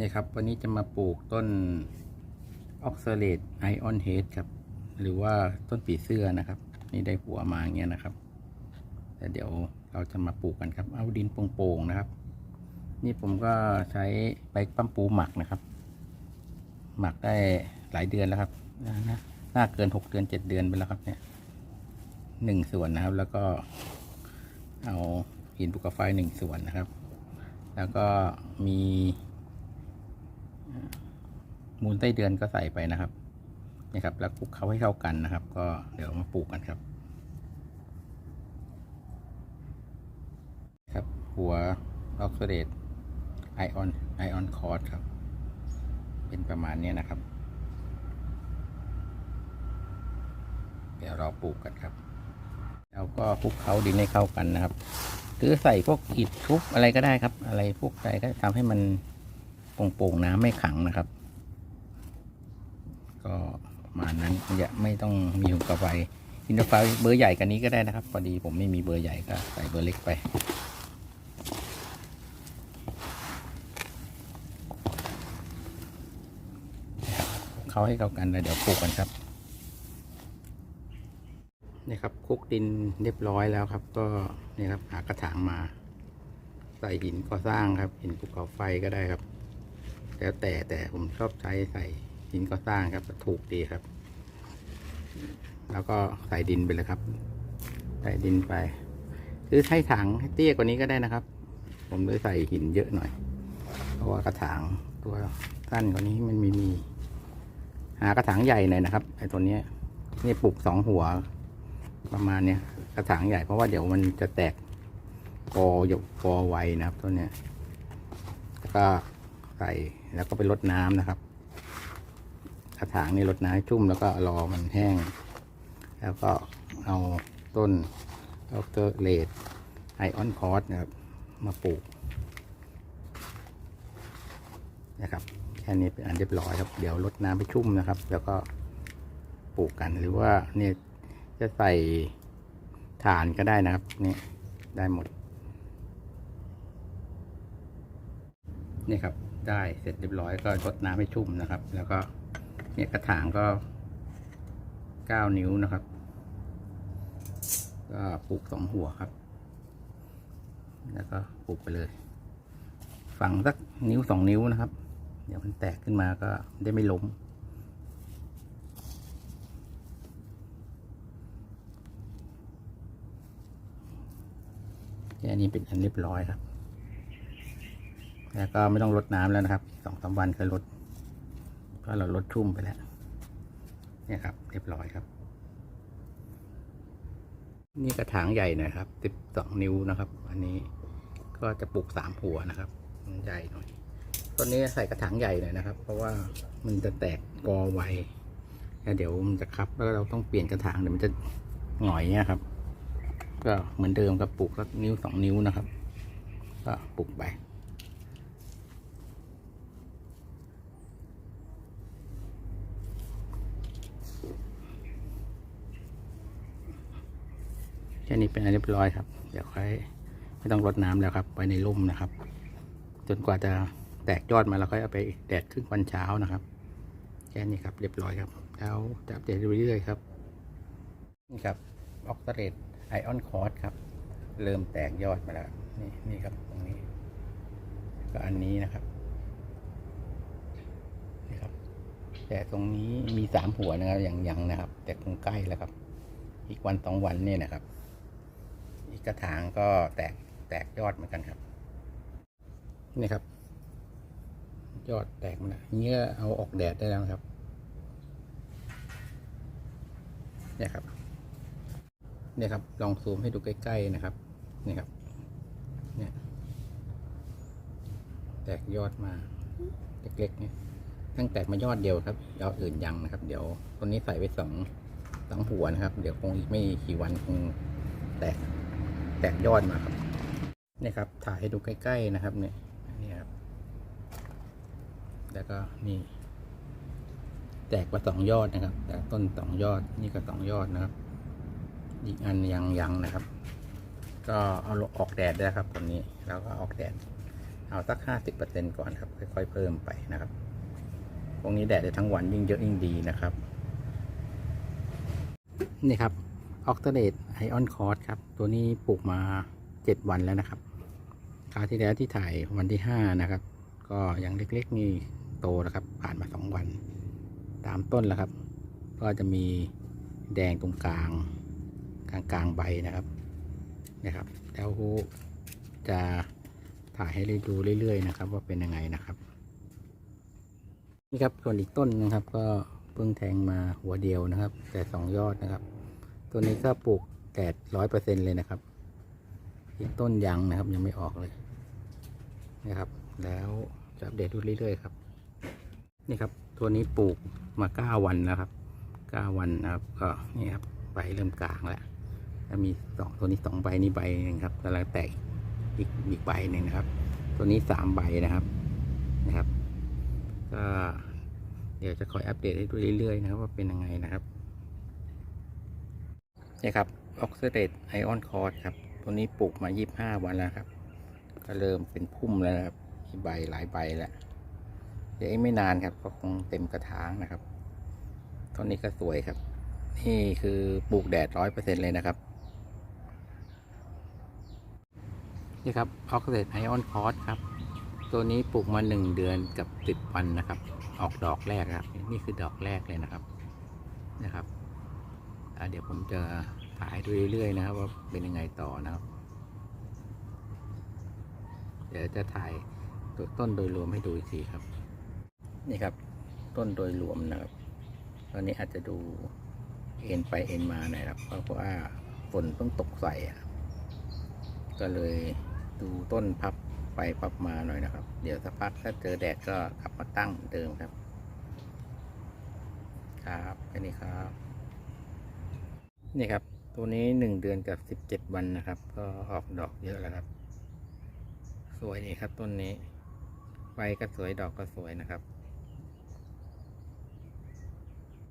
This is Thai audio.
นี่ครับ วันนี้จะมาปลูกต้นออกซาเลตไอออนเฮดครับ หรือว่าต้นปีเสื้อนะครับ นี่ได้หัวมาเงี้ยนะครับ แต่เดี๋ยวเราจะมาปลูกกันครับ เอาดินโป่งๆนะครับ นี่ผมก็ใช้ใบปั้มปูหมักนะครับ หมักได้หลายเดือนแล้วครับน,น,น,น่าเกินหกเดือนเจ็ดเดือนไปแล้วครับ เนี่ยหนึ่งส่วนนะครับ แล้วก็เอาหินภูเขาไฟหนึ่งส่วนนะครับ แล้วก็มี มูลไส้เดือนก็ใส่ไปนะครับนี่ครับ แล้วคลุกเคล้าให้เข้ากันนะครับ ก็เดี๋ยวมาปลูกกันครับ ครับ หัวออกซิเดตไอออนไอออนคอร์ดครับ เป็นประมาณนี้นะครับ เดี๋ยวเราปลูกกันครับ แล้วก็คลุกเคล้าดินให้เข้ากันนะครับหรือใส่พวกอิฐทุบอะไรก็ได้ครับ อะไรพวกอะไรก็ทำให้มันโป่งๆน้ำไม่ขังนะครับ ก็มานั้นอย่าไม่ต้องมีหุบกระไฟอินเตอร์ไฟเบอร์ใหญ่กันนี้ก็ได้นะครับพอดีผมไม่มีเบอร์ใหญ่ก็ใส่เบอร์เล็กไปเขาให้เข้ากันแล้วเดี๋ยวปลูกกันครับนี่ครับคลุกดินเรียบร้อยแล้วครับ ก็นี่ครับหากระถางมา ใส่หินก่อสร้างครับหินภูเขาไฟก็ได้ครับ แล้วแต่แต่ผมชอบใช้ใส่ หินก่อสร้างครับถูกดีครับ แล้วก็ใส่ดินไปเลยครับ ใส่ดินไปหรือให้ถังให้เตี้ยกว่านี้ก็ได้นะครับ ผมเลยใส่หินเยอะหน่อย เพราะว่ากระถางตัวสั้นกว่านี้มันมีมี หากระถางใหญ่หน่อยนะครับไอ้ตัวนี้นี่ปลูกสองหัว ประมาณเนี้ยกระถางใหญ่เพราะว่าเดี๋ยวมันจะแตกกอหยกกอไวนะครับต้นเนี้ยแล้วก็ใส่แล้วก็ไปรดน้ำนะครับ กระถางนี่รดน้ำชุ่มแล้วก็รอมันแห้ง แล้วก็เอาต้นดรเลดไอออนคอร์สนะครับ มาปลูก นะครับแค่นี้เป็นอันเรียบร้อยครับเดี๋ยวรดน้ำให้ชุ่มนะครับ แล้วก็ปลูกกันหรือว่าเนี่ยจะใส่ถ่านก็ได้นะครับนี่ได้หมดนี่ครับได้เสร็จเรียบร้อยก็รดน้ำให้ชุ่มนะครับ แล้วก็ เนี่ยกระถางก็เก้านิ้วนะครับ ก็ปลูกสองหัวครับ แล้วก็ปลูกไปเลย ฝังสักนิ้วสองนิ้วนะครับ เดี๋ยวมันแตกขึ้นมาก็ได้ไม่ล้มแค่นี้เป็นอันเรียบร้อยครับ แล้วก็ไม่ต้องลดน้ำแล้วนะครับสองสามวันเคยลด ก็เราลดชุ่มไปแล้ว เนี่ยครับ เรียบร้อยครับ นี่กระถางใหญ่น่อยครับสิบสองนิ้วนะครับ อันนี้ก็จะปลูกสามหัวนะครับมันใหญ่หน่อยต้นนี้ใส่กระถางใหญ่หน่อยนะครับ เพราะว่ามันจะแตกกอไวแล้วเดี๋ยวมันจะคับแล้วเราต้องเปลี่ยนกระถางเดี๋ยวมันจะหงอยเนี่ยครับ ก็เหมือนเดิมกับปลูกสักนิ้วสองนิ้วนะครับ ก็ปลูกไป ค่นี้เป็นอันเรียบร้อยครับ เดี๋ยวค่อยไม่ต้องรดน้ำแล้วครับ ไว้ในร่มนะครับ จนกว่าจะแตกยอดมาแล้วค่อยเอาไปแดดครึ่งวันเช้านะครับ แค่นี้ครับเรียบร้อยครับ แล้วจะอัปเดตเรื่อยๆครับนี่ครับออกซาเรตไอออนคอร์สครับ เริ่มแตกยอดมาแล้วนี่นี่ครับตรงนี้ก็อันนี้นะครับนี่ครับ แต่ตรงนี้มีสามหัวนะครับยังยังนะครับ แต่คงใกล้แล้วครับ อีกวันสองวันเนี่ยนะครับ กระถางก็แตกแตกยอดเหมือนกันครับ นี่ครับ ยอดแตกมาแล้วเงี้ยเอาออกแดดได้แล้วครับเนี่ยครับเนี่ยครับ ลองซูมให้ดูใกล้ๆนะครับนี่ครับ เนี่ย แตกยอดมาเล็กๆเนี่ยตั้งแตกมายอดเดียวครับยอดอื่นยังนะครับ เดี๋ยวต้นนี้ใส่ไว้สองสองหัวนะครับ เดี๋ยวคงอีกไม่กี่วันคงแตก แตกยอดมาครับนี่ครับถ่ายให้ดูใกล้ ๆนะครับเนี่ยนี่ครับแล้วก็นี่แตกมาสองยอดนะครับ แต่ต้นสองยอดนี่ก็สองยอดนะครับ อีกอันยังยังนะครับ ก็เอาออกแดดได้ครับคนนี้แล้วก็ออกแดด เอาสักห้าสิบเปอร์เซ็นก่อนครับค่อย ๆ เพิ่มไปนะครับพวกนี้แดดได้ทั้งวันยิ่งเยอะยิ่งดีนะครับ นี่ครับ ออกซ a เดตไอออนคอร์สครับ ตัวนี้ปลูกมาเจ็ดวันแล้วนะครับคราวที่แล้วที่ถ่ายวันที่ห้านะครับ ก็ยังเล็กๆนี่โตแล้วครับ ผ่านมาสองวัน ตามต้นแล้วครับ ก็จะมีแดงตรงกลาง กลางกลางใบนะครับนะครับแล้วจะถ่ายให้ได้ดูเรื่อยๆนะครับ ว่าเป็นยังไงนะครับนี่ครับส่วนอีกต้นนะครับ ก็เพิ่งแทงมาหัวเดียวนะครับ แต่สองยอดนะครับ ตัวนี้ก็ปลูกแดดร้อยเปอร์เซ็นเลยนะครับอีกต้นยังนะครับยังไม่ออกเลยนะครับ แล้วจะอัปเดตดูเรื่อยๆครับ นี่ครับตัวนี้ปลูกมาเก้าวันแล้วครับเก้าวันนะครับก็นี่ครับใบเริ่มกลางแล้วแล้วมีสองตัวนี้สองใบนี่ใบหนึงครับกำลังแตกอีกอีกใบหนึ่งนะครับ ตัวนี้สามใบนะครับนะครับ ก็เดี๋ยวจะคอยอัปเดตให้ดูเรื่อยๆนะครับ ว่าเป็นยังไงนะครับ นี่ครับออกซิเดตไอออนคอร์ดครับ ตัวนี้ปลูกมา 25 วันแล้วครับ ก็เริ่มเป็นพุ่มแล้วครับ มีใบหลายใบแล้ว เดี๋ยวไม่นานครับ ก็คงเต็มกระถางนะครับ ต้นนี้ก็สวยครับ นี่คือปลูกแดดร้อยเปอร์เซ็นเลยนะครับ นี่ครับออกซิเดตไอออนคอร์สครับ ตัวนี้ปลูกมาหนึ่งเดือนกับสิบวันนะครับ ออกดอกแรกครับ นี่คือดอกแรกเลยนะครับ นะครับ เดี๋ยวผมจะถ่ายดูเรื่อยๆนะครับ ว่าเป็นยังไงต่อนะครับ เดี๋ยวจะถ่ายต,ต้นโดยรวมให้ดูอีกทีครับ นี่ครับต้นโดยรวมนะครับ ตอนนี้อาจจะดูเอ็นไปเอ็นมาหน่อยครับเพราะว่าฝนเพิ่งตกใส่ก็เลยดูต้นพับไปพับมาหน่อยนะครับ เดี๋ยวสักพักถ้าเจอแดดก็กลับมาตั้งเหมือนเดิมครับ ครับแค่นี้ครับ นี่ครับ ตัวนี้หนึ่งเดือนกับสิบเจ็ดวันนะครับ ก็ออกดอกเยอะแล้วครับ สวยนี่ครับต้นนี้ใบก็สวยดอกก็สวยนะครับ